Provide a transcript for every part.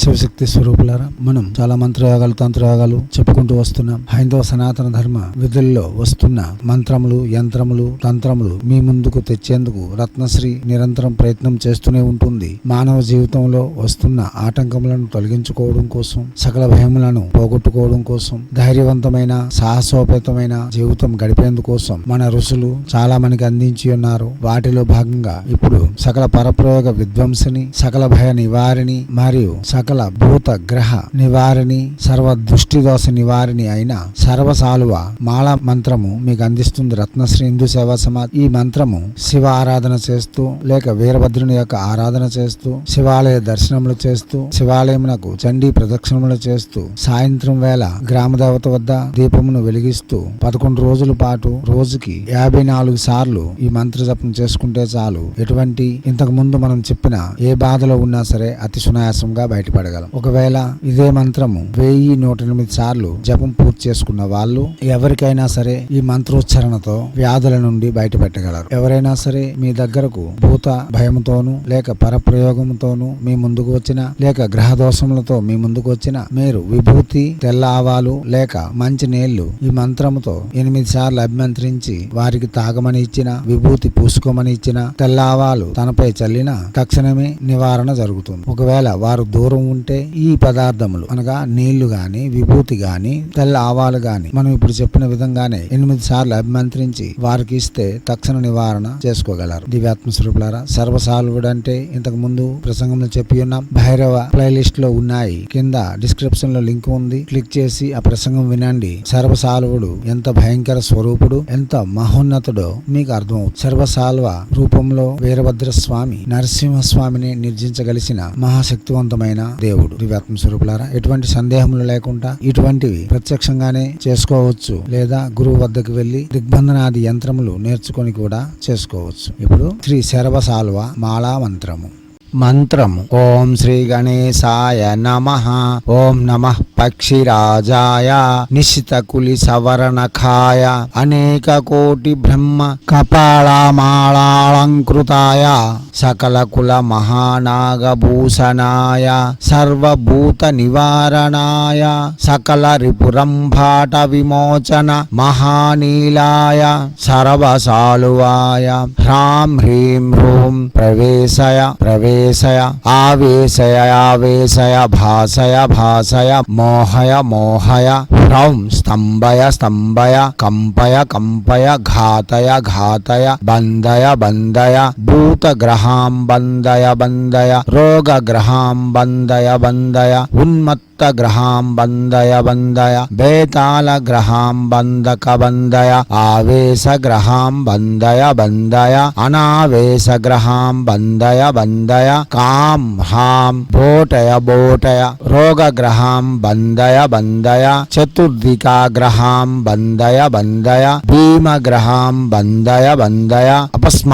శివశక్తి స్వరూపులారా మనం చాలా మంత్రయోగాలు తంత్రయోగాలు చెప్పుకుంటూ వస్తున్నాం. హైందవ సనాతన ధర్మ విధుల్లో వస్తున్న మంత్రములు యంత్రములు తంత్రములు మీ ముందుకు తెచ్చేందుకు రత్నశ్రీ నిరంతరం ప్రయత్నం చేస్తూనే ఉంటుంది. మానవ జీవితంలో వస్తున్న ఆటంకములను తొలగించుకోవడం కోసం సకల భయములను పోగొట్టుకోవడం కోసం ధైర్యవంతమైన సాహసోపేతమైన జీవితం గడిపేందుకోసం మన ఋషులు చాలా మనకి అందించి ఉన్నారు. వాటిలో భాగంగా ఇప్పుడు సకల పరప్రయోగ విధ్వంసని సకల భయ నివారిణి మరియు సకల భూత గ్రహ నివారిణి సర్వ దృష్టి దోష నివారిణి అయిన సర్వసాలువ మాల మంత్రము మీకు అందిస్తుంది రత్నశ్రీ హిందూ సేవా సమాజ్. ఈ మంత్రము శివ ఆరాధన చేస్తూ లేక వీరభద్రుని యొక్క ఆరాధన చేస్తూ శివాలయ దర్శనములు చేస్తూ శివాలయమునకు చండీ ప్రదక్షిణములు చేస్తూ సాయంత్రం వేళ గ్రామ దేవత వద్ద దీపమును వెలిగిస్తూ పదకొండు రోజుల పాటు రోజుకి యాభై నాలుగు సార్లు ఈ మంత్ర జపం చేసుకుంటే చాలు. ఎటువంటి ఇంతకు ముందు మనం చెప్పిన ఏ బాధలో ఉన్నా సరే అతి సునాయాసంగా బయటపడగలం ఒకవేళ ఇదే మంత్రము వెయ్యి నూట ఎనిమిది సార్లు జపం పూర్తి చేసుకున్న వాళ్ళు ఎవరికైనా సరే ఈ మంత్రోచ్చారణతో వ్యాధుల నుండి బయటపెట్టగలరు. ఎవరైనా సరే మీ దగ్గరకు భూత భయముతోను లేక పరప్రయోగంతోనూ మీ ముందుకు వచ్చిన లేక గ్రహ దోషములతో మీ ముందుకు వచ్చిన మీరు విభూతి తెల్ల ఆవాలు లేక మంచి నీళ్ళు ఈ మంత్రముతో ఎనిమిది సార్లు అభిమంత్రించి వారికి తాగమని ఇచ్చిన విభూతి పూసుకోమని ఇచ్చిన తెల్ల ఆవాలు తనపై చల్లిన తక్షణమే నివారణ జరుగుతుంది. ఒకవేళ వారు దూరం ఉంటే ఈ పదార్థములు అనగా నీళ్ళు గాని విభూతి గాని తెల్ల ఆవాలు గాని మనం ఇప్పుడు చెప్పిన విధంగానే ఎనిమిది సార్లు అభిమంత్రించి వారికి ఇస్తే తక్షణ నివారణ చేసుకోగలరు. దివ్యాత్మ స్వరూపులారా సర్వసాల్వుడు అంటే ఇంతకు ముందు ప్రసంగంలో చెప్పి ఉన్నాం. భైరవ ప్లేలిస్ట్లో ఉన్నాయి. కింద డిస్క్రిప్షన్లో లింక్ ఉంది. క్లిక్ చేసి ఆ ప్రసంగం వినండి. సర్వసాల్వుడు ఎంత భయంకర స్వరూపుడు ఎంత మహోన్నతుడో మీకు అర్థమవుతుంది సర్వసాల్వ రూపంలో వీరభద్ర స్వామి నరసింహస్వామిని నిర్జించగలిసిన మహాశక్తివంతమైన దేవుడు. దివ్యాత్మ స్వరూపులారా ఎటువంటి సందేహములు లేకుండా ఇటువంటివి ప్రత్యక్షంగానే చేసుకోవచ్చు లేదా గురువు వద్దకు వెళ్ళి దిగ్బంధనాది యంత్రములు నేర్చుకొని కూడా చేసుకోవచ్చు. ఇప్పుడు శ్రీ శరవ సాల్వ మాలా మంత్రము. మంత్రము ఓం శ్రీ గణేశాయ నమ. ఓం నమ పక్షిరాజాయ నిశితకులి సవరణఖాయ అనేక కోటి బ్రహ్మ కపాళమాళాలంకృతాయ సకల కుల మహానాగభూషణాయ సర్వభూత నివారణాయ సకల రిపురంభాట విమోచన మహానీలాయ సర్వసాలువాయ హ్రాం హ్రీం హ్రూం ప్రవేశయ ప్రవేశ आवेशय। आवेशय आवेशय, भाषय भाषय, मोहय मोहय। ह्रौं स्तंभय स्तंभय, कंपय कंपय, घातय घातय भूत ग्रहा बंदय बंदय रोग ग्रहा बंदय बंदय उन्मत्त ग्रहां बंदय बंदय बेताल ग्रहां बंदक बंदय आवेश ग्रहां बंदय बंदय अनावेश ग्रहां बंदय बंदय काम हाम बोटय बंदय चतुर्ग्रहां बंदय बंदय भीम ग्रहा बंदय बंदय अपस्म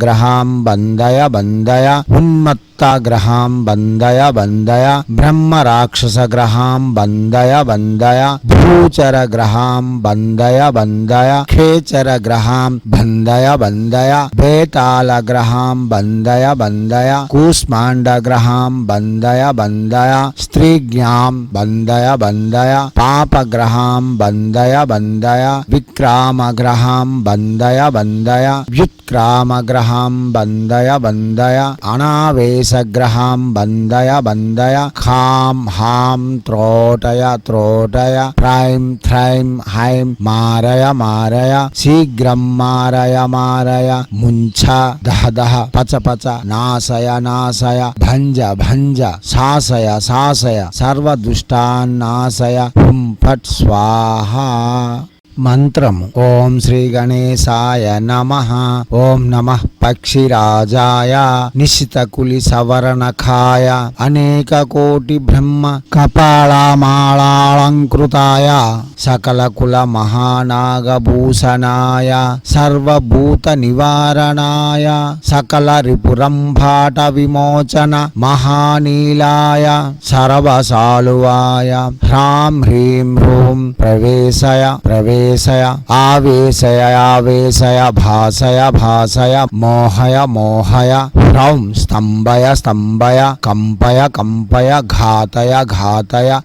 ग्रहा बंदय बंदय उन्मत्त हस्ताग्रहां बन्दय बन्दय ब्रह्मराक्षसग्रहां बन्दय बन्दय भूचरग्रहां बन्दय बन्दय खेचरग्रहां बन्दय बन्दय बंदया बन्दय बंदय कूष्माण्डग्रहां बंदया बन्दय पाप ग्रहां बन्दय बंदय विक्राम ग्रहां विक्रामग्रहां बंदय व्युत्क्राम ग्रहां बंदय बंदय अनावेश सग्रहां बंदय बंदय खां हाँ त्रोटय त्रोटय ह्रैं थ्रैं हैं मारय मारय, शीघ्रं मारय मारय मुंछ दह दह, पच पच नाशय नाशय भंज भंज शासय शासय सर्वदुष्टान्नाशय हुम फट स्वाहा। మంత్రము ఓం శ్రీ గణేశాయ నమ. ఓం నమ పక్షిరాజాయ నిశితకులి సవరణఖాయ అనేక కోటి బ్రహ్మ కపాళమాళాలంకృతాయ సకల కుల మహానాగభూషణాయ సర్వభూత నివారణాయ సకల రిపురంభాట విమోచన మహానీలాయ సర్వసాలువాయ హ్రాం హ్రీం హ్రూం ప్రవేశయ ప్రవేశ आवेशय। आवेशय आवेशय, भाषय भाषय, मोहय मोहय। ह्रौं स्तंभय स्तंभय कंपय कंपय घातय घातय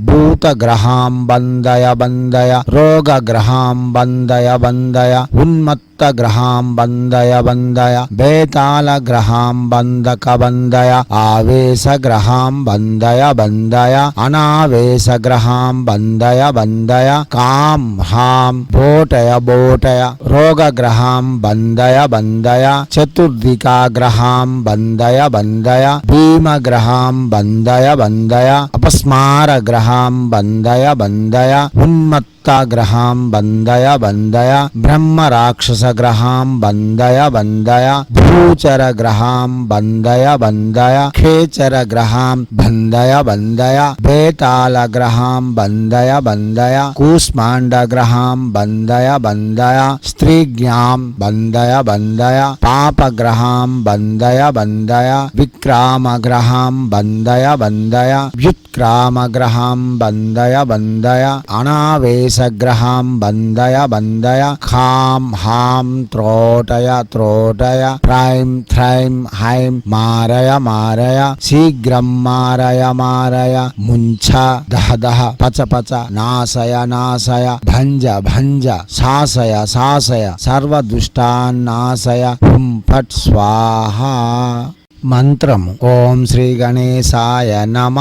भूत ग्रहा बंदय बंदय रोग ग्रहा बंदय बंदय उन्मत्त ग्रहां बंदय बंदय बेताल ग्रहां बंदक बंदय आवेश ग्रहां बंदय बंदय अनावेश ग्रहां बंदय बंदय काम हाम बोटय बोटय रोग ग्रहां बंदय बंदय चतुर्दिका ग्रहां बंदय बंदय भीम ग्रहां बंदय बंदय अपस्मार ग्रहां बंदय बंदय उन्मत्त दुष्टाग्रहां बंदया बन्दय ब्रह्मराक्षसग्रहां बन्दय बंदय भूचरग्रहां बन्दय बन्दय बंदय बन्दय बन्दय बेतालग्रहां बंदया बन्दय कूष्माण्डग्रहां बन्दय बंदया पाप ग्रहां बंदया पापग्रहां विक्राम ग्रहां विक्रामग्रहां बन्दय व्युत्क्राम ग्रहां बन्दय बंदय अनावेश सग्रहां बंदय बंदय खां हाँ त्रोटय त्रोटय ह्रैं थ्रैं हैं मारय मारय, शीघ्र मारय मारय मुंछ दह दह, पच पच, नाशय नाशय भंज भंज शासय शासय सर्वदुष्टान्नाशय हुम फट स्वाहा। మంత్రము ఓం శ్రీ గణేశాయ నమ.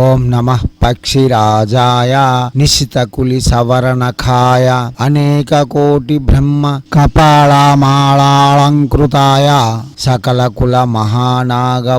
ఓం నమ పక్షిరాజాయ నిశితకులి సవరణఖాయ అనేక కోటి బ్రహ్మ కపాళమాళాలంకృతాయ సకల కుల మహానాగభూషణాయ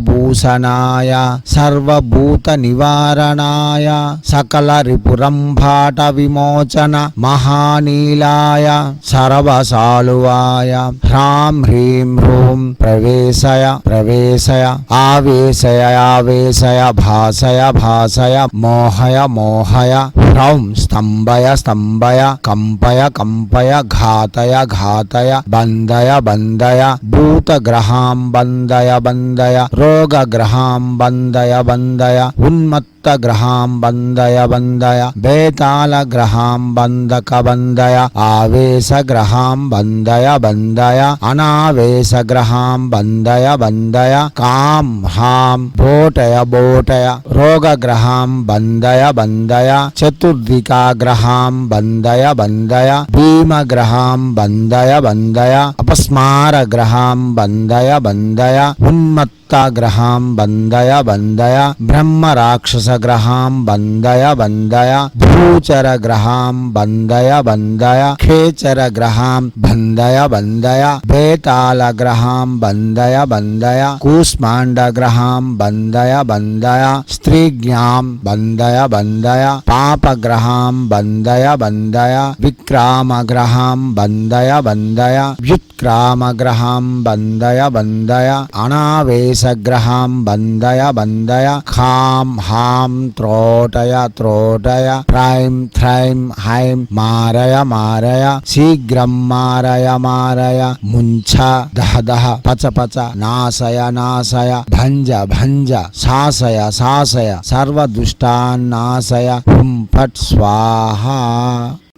సర్వభూత నివారణాయ సకల రిపురంభాట విమోచన మహానీలాయ సర్వసాలువాయ హ్రాం హ్రీం హ్రూం ప్రవేశయ ప్రవేశయ आवेशय आवेशय आवेशय, भाषय भाषय, मोहय मोहय ह्रौं स्तंभय स्तंभय, कंपय कंपय, घातय घातय भूत ग्रहां बंदय बंदय रोग ग्रहां बंदय बंदय उन्मत्त ग्रहां बंदय बंदय बेताल ग्रहां बंदक बंदय आवेश ग्रहां बंदय बंदय अनावेश ग्रहां बंदय बंदय काम हाम बोटय बंदय चतुर्ग्रहां बंदय बंदय भीम ग्रहा बंदय बंदय अपस्म ग्रहा बंदय बंदय उन्मत्त ग्रहां दुष्टाग्रहां बंदय बन्दय ग्रहां बंदय बंदय भूचरग्रहां ग्रहां बंदय बंदय बन्दय ग्रहा बंदय बंदया बन्दय कूष्माण्डग्रहां बन्दय बंदया स्त्रीज्ञां ग्रहां बंदया पापग्रहां विक्राम ग्रहां विक्रामग्रहां बन्दय व्युत्क्राम ग्रहां बन्दय बंदय अनावेश सग्रहां बन्दय बंदय खां हाँ त्रोटय त्रोटय ह्रैं थ्रैं हैं मारय मारय, शीघ्रं मारय मारय मुंछ दह दह, पच पच नाशय नाशय भंज भंज शासय शासय सर्वदुष्टान्नाशय हुम फट स्वाहा।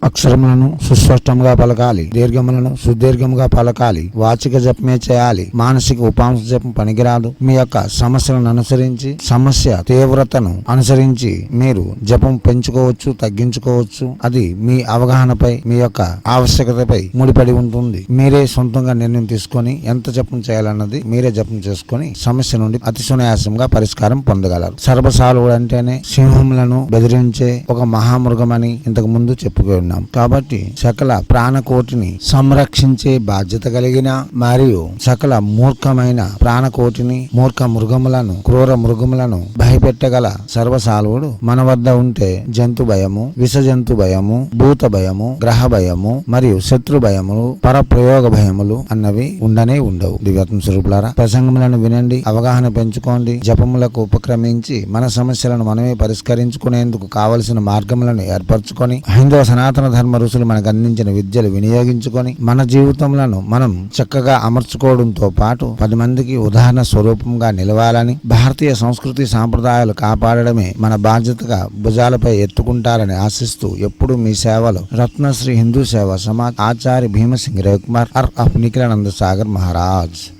అక్షరములను సుస్పష్టంగా పలకాలి దీర్ఘములను సుదీర్ఘముగా పలకాలి వాచిక జపమే చేయాలి మానసిక ఉపాంశ జపం పనికిరాదు. మీ యొక్క సమస్యలను అనుసరించి సమస్య తీవ్రతను అనుసరించి మీరు జపం పెంచుకోవచ్చు తగ్గించుకోవచ్చు. అది మీ అవగాహనపై మీ యొక్క ఆవశ్యకతపై ముడిపడి ఉంటుంది. మీరే సొంతంగా నిర్ణయం తీసుకొని ఎంత జపం చేయాలన్నది మీరే జపం చేసుకొని సమస్య నుండి అతి సునాయాసంగా పరిష్కారం పొందగలరు. సర్వసాలుడు అంటేనే సింహములను బెదిరించే ఒక మహామృగమని ఇంతకు ముందు చెప్పుకున్నాను ఉన్నాం కాబట్టి సకల ప్రాణకోటిని సంరక్షించే బాధ్యత కలిగిన మరియు సకల మూర్ఖమైన ప్రాణకోటిని మూర్ఖ మృగములను క్రూర మృగములను భయపెట్టగల సర్వసాల్వుడు మన వద్ద ఉంటే జంతు భయము విష జంతు భయము భూత భయము గ్రహ భయము మరియు శత్రు భయములు పరప్రయోగ భయములు అన్నవి ఉండనే ఉండవు. దివ్యాత్మ స్వరూపులారా ప్రసంగములను వినండి అవగాహన పెంచుకోండి జపములకు ఉపక్రమించి మన సమస్యలను మనమే పరిష్కరించుకునేందుకు కావలసిన మార్గములను ఏర్పరచుకొని హైందవ సనాతన ధర్మ ఋషులు మనకు అందించిన విద్యలు వినియోగించుకొని మన జీవితంలో మనం చక్కగా అమర్చుకోవడంతో పాటు పది మందికి ఉదాహరణ స్వరూపంగా నిలవాలని భారతీయ సంస్కృతి సాంప్రదాయాలు కాపాడడమే మన బాధ్యతగా భుజాలపై ఎత్తుకుంటారని ఆశిస్తూ ఎప్పుడు మీ సేవలో రత్నశ్రీ హిందూ సేవ సమాజ్ ఆచార్య భీమసింగ్ రవికుమార్ అర్ ఆఫ్ నిఖిలానంద సాగర్ మహారాజ్.